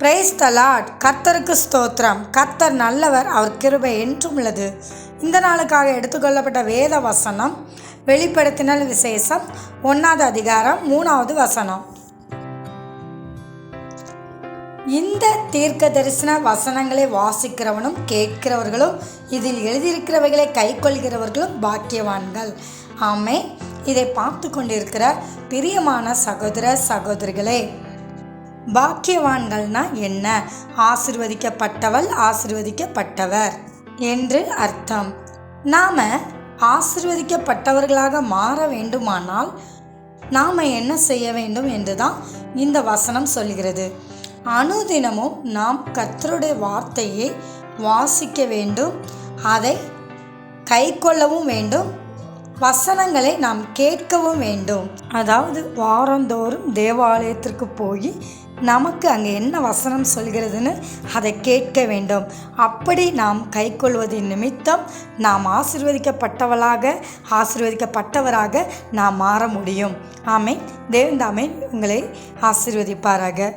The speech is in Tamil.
பிரைஸ் தலாட் கர்த்தருக்கு ஸ்தோத்திரம். கர்த்தர் நல்லவர் அவர் கிருபை என்றும் உள்ளது. இந்த நாளுக்காக எடுத்துக்கொள்ளப்பட்ட வேத வசனம் வெளிப்படுத்தினல் விசேஷம் ஒன்றாவது அதிகாரம் மூணாவது வசனம். இந்த தீர்க்க தரிசன வசனங்களை வாசிக்கிறவனும் கேட்கிறவர்களும் இதில் எழுதியிருக்கிறவைகளை கைக்கொள்கிறவர்களும் பாக்கியவான்கள். ஆமே இதை பார்த்து கொண்டிருக்கிற பிரியமான சகோதர சகோதரிகளே பாக்கியவான்கள்னா என்ன? ஆசிர்வதிக்கப்பட்டவள் ஆசிர்வதிக்கப்பட்டவர் என்று அர்த்தம். நாம் ஆசிர்வதிக்கப்பட்டவர்களாக மாற வேண்டுமானால் நாம் என்ன செய்ய வேண்டும் என்று தான் இந்த வசனம் சொல்கிறது. அனுதினமும் நாம் கத்தருடைய வார்த்தையை வாசிக்க வேண்டும் அதை கைக்கொள்ளவும் வேண்டும் வசனங்களை நாம் கேட்கவும் வேண்டும். அதாவது வாரந்தோறும் தேவாலயத்திற்கு போய் நமக்கு அங்கே என்ன வசனம் சொல்கிறதுன்னு அதை கேட்க வேண்டும். அப்படி நாம் கைக்கொள்வதின் நிமித்தம் நாம் ஆசிர்வதிக்கப்பட்டவளாக ஆசிர்வதிக்கப்பட்டவராக நாம் மாற முடியும். ஆமை தேவந்தாமை உங்களை ஆசிர்வதிப்பாராக.